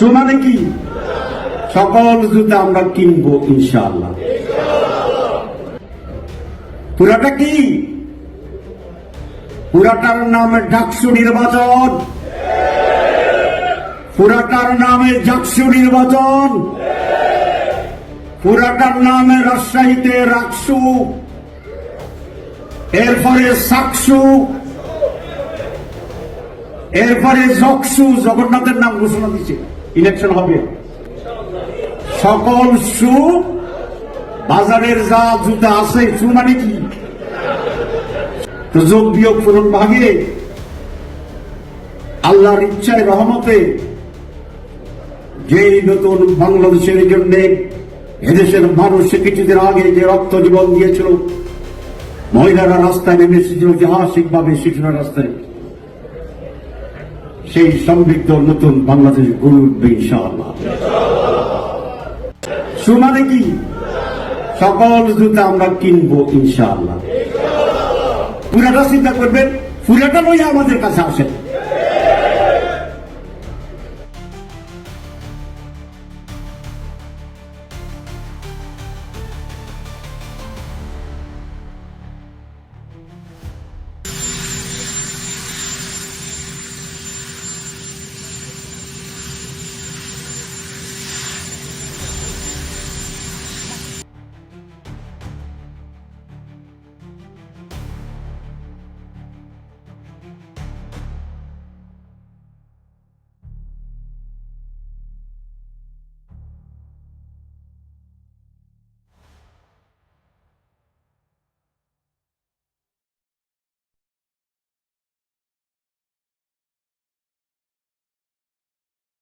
শু মানে কি? সকল জুতা আমরা কিনবো ইনশাআল্লাহ। পুরাটা কি? পুরাটার নামে ডাকসু নির্বাচন। পুরাটার নামে জাকসু নির্বাচন। পুরাটার নামে রাজশাহীতে রাকসু এরপরে সাকসু। এরপরে জকসু, জগন্নাথের নাম ঘোষণা দিচ্ছে। ইলেকশন হবে। সকল সু বাজারের যা জুতা আছে, সু মানে কি? যোগ বিয়োগ পূরণ ভাগে আল্লাহর ইচ্ছায় রহমতে যে নতুন বাংলাদেশের জন্য এদেশের মানুষ কিছুদিন আগে যে রক্ত জীবন দিয়েছিল, মহিলারা রাস্তায় নেমে এসেছিল ঐতিহাসিক ভাবে শিশুরা রাস্তায়। সেই সমৃদ্ধ নতুন বাংলাদেশ গড়ে উঠবে ইনশাআল্লাহ। সুমানে কি? সকল জুতা আমরা কিনবো ইনশাআল্লাহ। পুরাটা চিন্তা করবেন, পুরাটা বই আমাদের কাছে আসেন।